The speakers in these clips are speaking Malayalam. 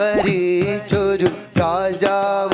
ഭരിച്ചൊരു രാജാവ്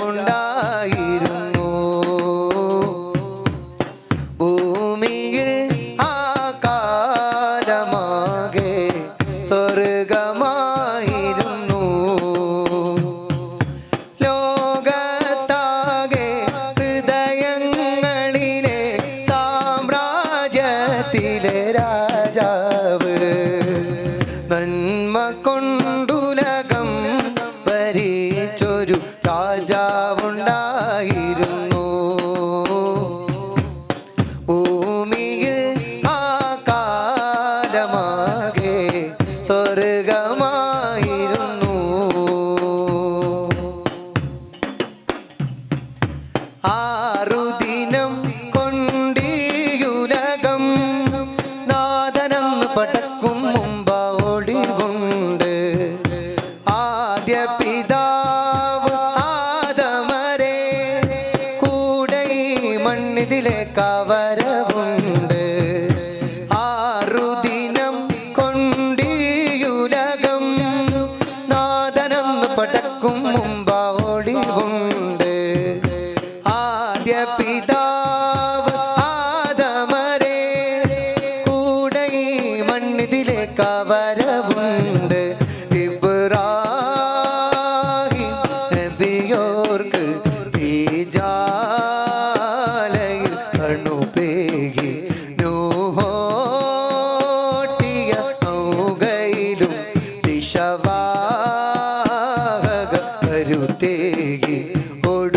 போடு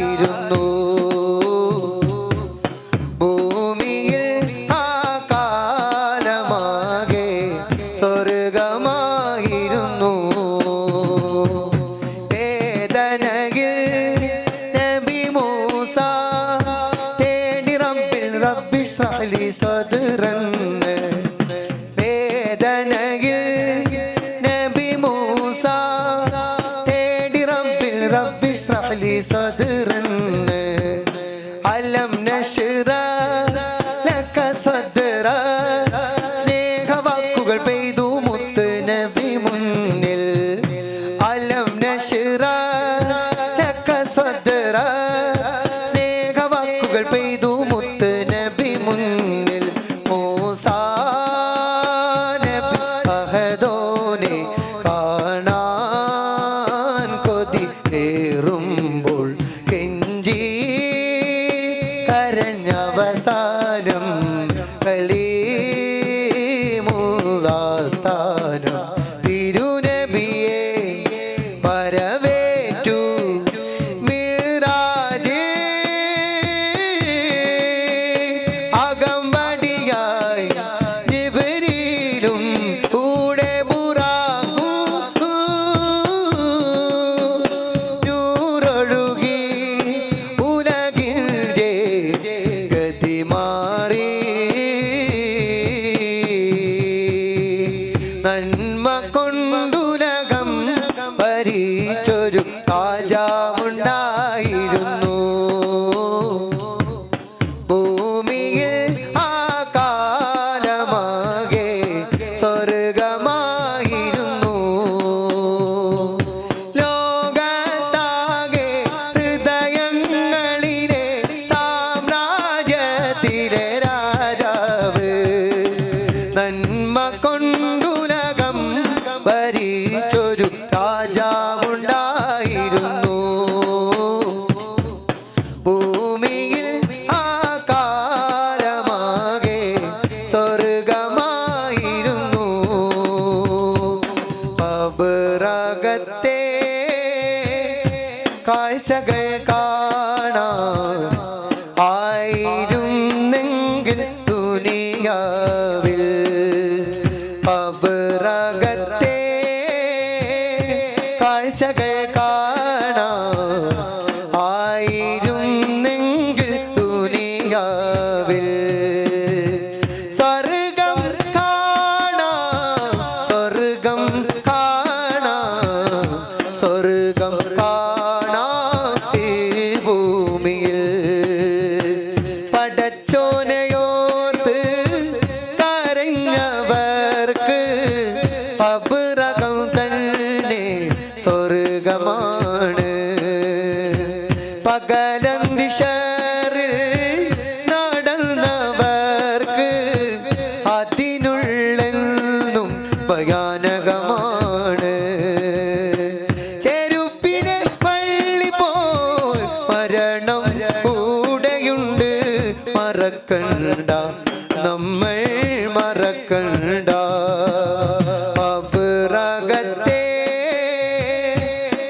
ഉണ്ടായിരുന്നു ഭൂമിയിൽ ആ കാലമാകെ സ്വർഗമായിരുന്നു. ഏതനകിൽ നബി മൂസ തേടി റബ്ബിൽ റബ്ബി സാലി സദുറൻ. صدر മോനെ കാണാൻ കൊതി ഏറുമ്പോൾ കെഞ്ചി കരഞ്ഞവസാനം കലീമുള്ളാസ്ഥാനം തിരുനബിയെ വരവേ കാഴ്ചകൾ കാണാൻ മറക്കണ്ട. അപുറകത്തെ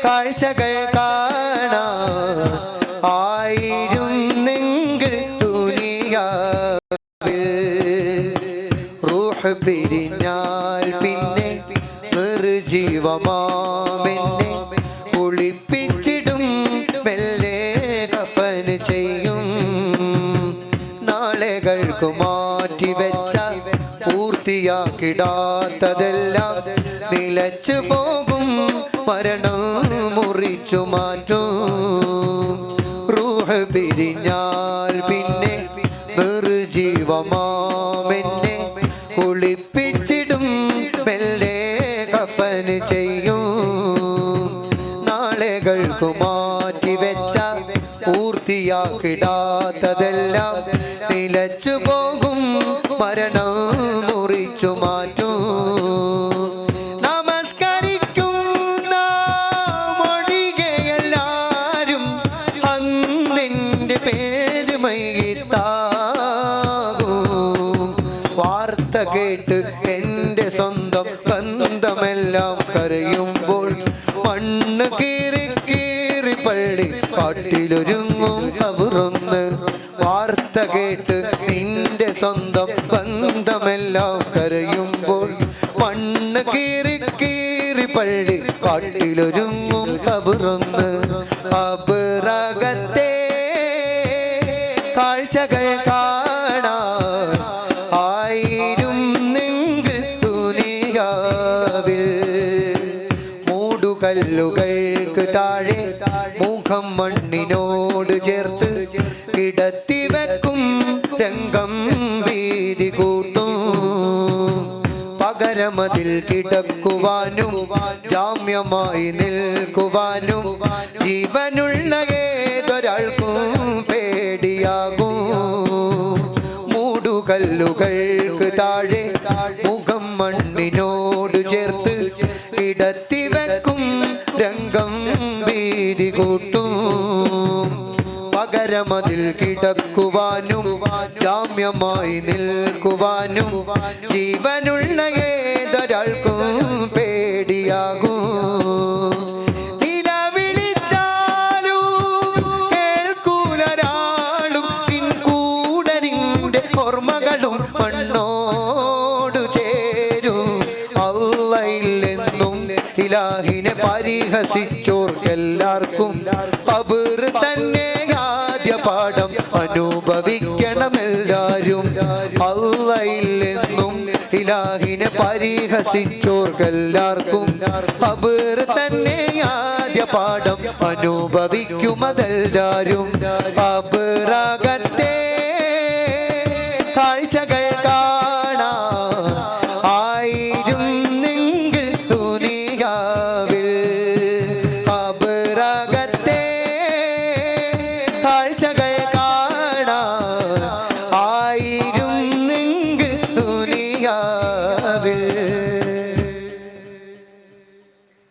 കാഴ്ചകൾ കാണാൻ ആയിരുന്നെങ്കിൽ ദുനിയാവിൽ റൂഹ് പിരിഞ്ഞാൽ പിന്നെ നിർജീവമാമെന്നെ പൂർത്തിയാക്കിടാത്തതെല്ലാം നിലച്ചു പോകും. മരണം മുറിച്ചു മാറ്റും. റൂഹ് പിരിഞ്ഞാൽ പിന്നെ നിർജീവമാമെന്നെ ഒളിപ്പിച്ചിടും മെല്ലെ കഫന് ചെയ്യും. നാളെകൾക്ക് മാറ്റിവെച്ച പൂർത്തിയാക്കിടാത്തതെല്ലാം നിലച്ചു പോകും. മരണം പേര് വാർത്ത കേട്ട് എന്റെ സ്വന്തം ബന്ധമെല്ലാം കരയുമ്പോൾ മണ്ണ് കീറി കീറി പള്ളി കാട്ടിലൊരുങ്ങും കബുറൊന്ന്. വാർത്ത കേട്ട് നിന്റെ സ്വന്തം ബന്ധമെല്ലാം കരയുമ്പോൾ മണ്ണ് കീറി കീറി പള്ളി കാട്ടിലൊരുങ്ങും കബുറൊന്ന്. മൂടുകല്ലുകൾക്ക് താഴെ മുഖം മണ്ണിനോട് ചേർത്ത് കിടത്തി വെക്കും രംഗം വീതി കൂട്ടും. പകരമതിൽ കിടക്കുവാനും ജാമ്യമായി നിൽക്കുവാനും പകരമതിൽ കിടക്കുവാനും ജാമ്യമായി നിൽക്കുവാനും ജീവനുള്ള ഏതൊരാൾക്കും പേടിയാകും. നിലവിളിച്ചാലും അനുഭവിക്കണമെല്ലാരും അല്ലയില്ലെന്നും ഇലാഹിനെ പരിഹസിച്ചോർക്കെല്ലാവർക്കും കബർ തന്നെ ആദ്യ പാഠം അനുഭവിക്കുമതെല്ലാരും കബറകത്തെ